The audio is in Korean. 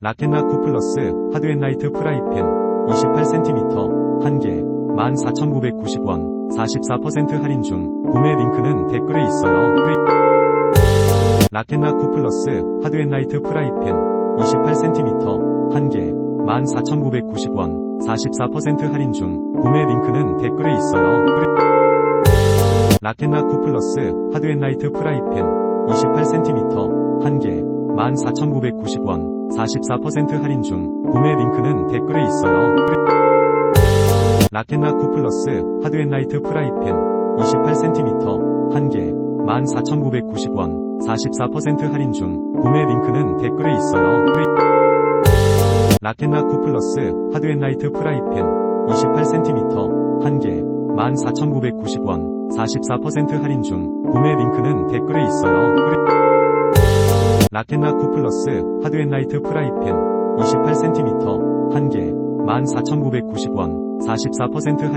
라켓나9 플러스 하드앤라이트 프라이팬 28cm 1개 14,990원 44% 할인 중 구매 링크는 댓글에 있어요. 라켓나9 플러스 하드앤라이트 프라이팬 28cm 1개 14,990원 44% 할인 중 구매 링크는 댓글에 있어요. 라켓나9 플러스 하드앤라이트 프라이팬 28cm 1개 14,990원 44% 할인 중 구매 링크는 댓글에 있어요. 라켓나9 플러스 하드앤라이트 프라이팬 28cm 1개 14,990원 44% 할인 중 구매 링크는 댓글에 있어요. 라켓나9 플러스 하드앤라이트 프라이팬 28cm 1개 14,990원 44% 할인 중 구매 링크는 댓글에 있어요. 라켓나9 플러스 하드앤라이트 프라이팬 28cm 1개 14,990원 44% 할인